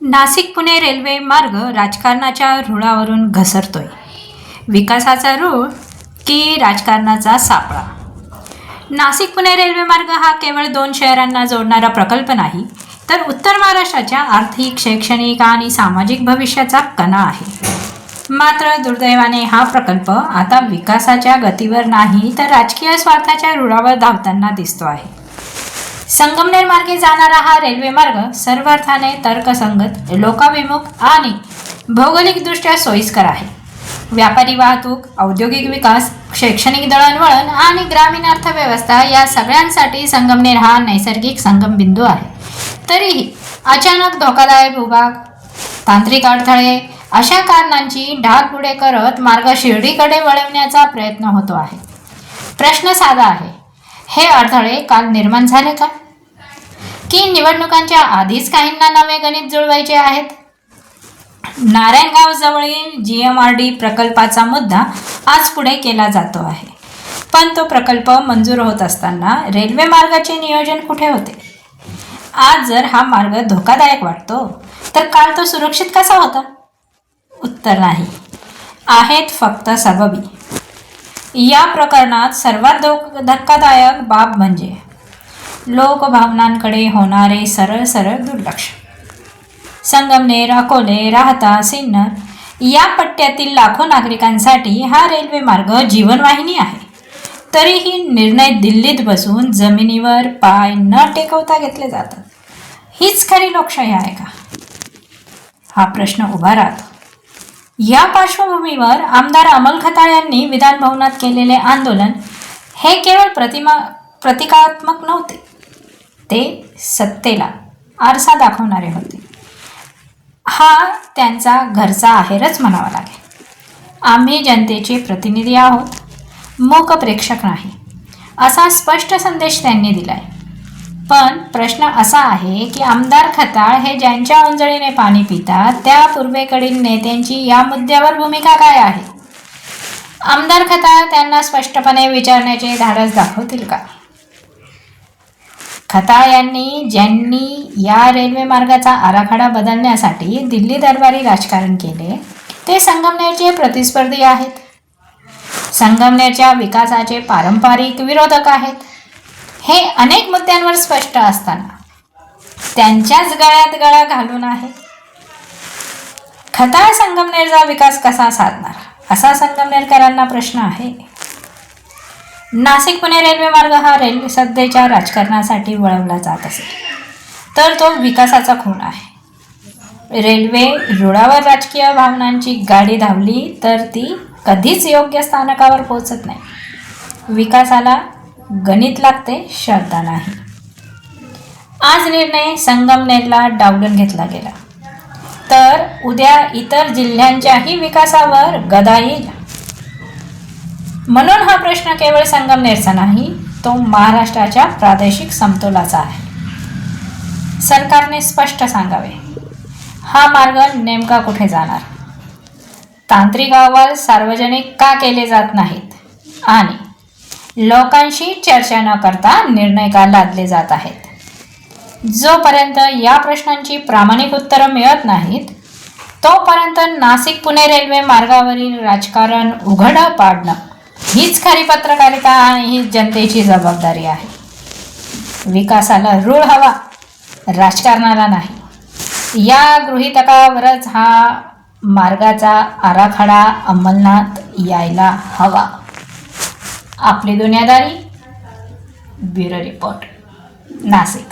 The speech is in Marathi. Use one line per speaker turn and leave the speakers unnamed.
नाशिक पुणे रेल्वे मार्ग राजकारणाच्या रुळावरून घसरतोय. विकासाचा रूळ की राजकारणाचा सापळा? नाशिक पुणे रेल्वे मार्ग हा केवळ दोन शहरांना जोडणारा प्रकल्प नाही तर उत्तर महाराष्ट्राच्या आर्थिक शैक्षणिक आणि सामाजिक भविष्याचा कणा आहे. मात्र दुर्दैवाने हा प्रकल्प आता विकासाच्या गतीवर नाही तर राजकीय स्वार्थाच्या रुळावर धावताना दिसतो आहे. संगमनेर मार्गे जाणारा हा रेल्वे मार्ग सर्व अर्थाने तर्कसंगत लोकाभिमुख आणि भौगोलिकदृष्ट्या सोयीस्कर आहे. व्यापारी वाहतूक औद्योगिक विकास शैक्षणिक दळणवळण आणि ग्रामीण अर्थव्यवस्था या सगळ्यांसाठी संगमनेर हा नैसर्गिक संगम बिंदू आहे. तरीही अचानक धोकादायक भूभाग तांत्रिक अडथळे अशा कारणांची ढाल पुढे करत मार्ग शिर्डीकडे वळवण्याचा प्रयत्न होतो आहे. प्रश्न साधा आहे हे अडथळे काल निर्माण झाले का? की निवडणुकांच्या आधीच काहींना नवे गणित जुळवायचे आहेत? नारायणगाव जवळील जी एम आर डी प्रकल्पाचा मुद्दा आज पुढे केला जातो आहे. पण तो प्रकल्प मंजूर होत असताना रेल्वे मार्गाचे नियोजन कुठे होते? आज जर हा मार्ग धोकादायक वाटतो तर काल तो सुरक्षित कसा होता? उत्तर नाही. आहेत फक्त सबबी. या प्रकरणात सर्वात धोक धक्कादायक बाब म्हणजे लोकभावनांकडे होणारे सरळ सरळ दुर्लक्ष. संगमनेर अकोले राहता सिन्नर या पट्ट्यातील लाखो नागरिकांसाठी हा रेल्वे मार्ग जीवनवाहिनी आहे. तरीही निर्णय दिल्लीत बसून जमिनीवर पाय न टेकवता घेतले जातात. हीच खरी लोकशाही आहे का? हा प्रश्न उभा राहतो. या पार्श्वभूमीवर आमदार अमल खताळ यांनी विधानभवनात केलेले आंदोलन हे केवळ प्रतिमा प्रतिकात्मक नव्हते. ते सत्तेला आरसा दाखवणारे होते. हा त्यांचा घरचा आहेरच म्हणावा लागेल. आम्ही जनतेचे प्रतिनिधी आहोत. मूक प्रेक्षक नाही. असा स्पष्ट संदेश त्यांनी दिलाय. पण प्रश्न असा आहे की आमदार खताळ हे ज्यांच्या उंजळीने पाणी पितात त्या पूर्वेकडील नेत्यांची या मुद्द्यावर भूमिका काय आहे? आमदार खताळ त्यांना स्पष्टपणे विचारण्याचे धाडस दाखवतील का? खताळ यांनी ज्यांनी या रेल्वे मार्गाचा आराखडा बदलण्यासाठी दिल्ली दरबारी राजकारण केले ते संगमनेरचे प्रतिस्पर्धी आहेत. संगमनेरच्या विकासाचे पारंपरिक विरोधक आहेत. हे अनेक मुद्द्यांवर स्पष्ट असताना त्यांच्याच गळ्यात गळा घालून आहे. खताळ संगमनेरचा विकास कसा साधणार? असा संगमनेरकरांना प्रश्न आहे. नाशिक पुणे रेल्वे मार्ग हा रेल्वे सध्याच्या राजकारणासाठी वळवला जात असेल तर तो विकासाचा खूण आहे. रेल्वे रुळावर राजकीय भावनांची गाडी धावली तर ती कधीच योग्य स्थानकावर पोहोचत नाही. विकासाला गणित लागते श्रद्धा नाही. आज निर्णय संगमनेरला डावलून घेतला गेला. तर उद्या इतर जिल्ह्यांच्याही विकासावर गदा येईल. म्हणून हा प्रश्न केवळ संगमनेरचा नाही तो महाराष्ट्राच्या प्रादेशिक समतोलाचा आहे. सरकारने स्पष्ट सांगावे हा मार्ग नेमका कुठे जाणार? तांत्रिक अहवाल सार्वजनिक का केले जात नाहीत? आणि लोकांशी चर्चा न करता निर्णय का लादले जात आहेत? जोपर्यंत या प्रश्नांची प्रामाणिक उत्तरं मिळत नाहीत तोपर्यंत नाशिक पुणे रेल्वे मार्गावरील राजकारण उघड पाडणं हीच खरी पत्रकारिता आणि ही जनतेची जबाबदारी आहे. विकासाला रूळ हवा राजकारणाला नाही. या गृहितकावरच हा मार्गाचा आराखडा अंमलनात यायला हवा. आपली दुनियादारी ब्युरो रिपोर्ट. नाशिक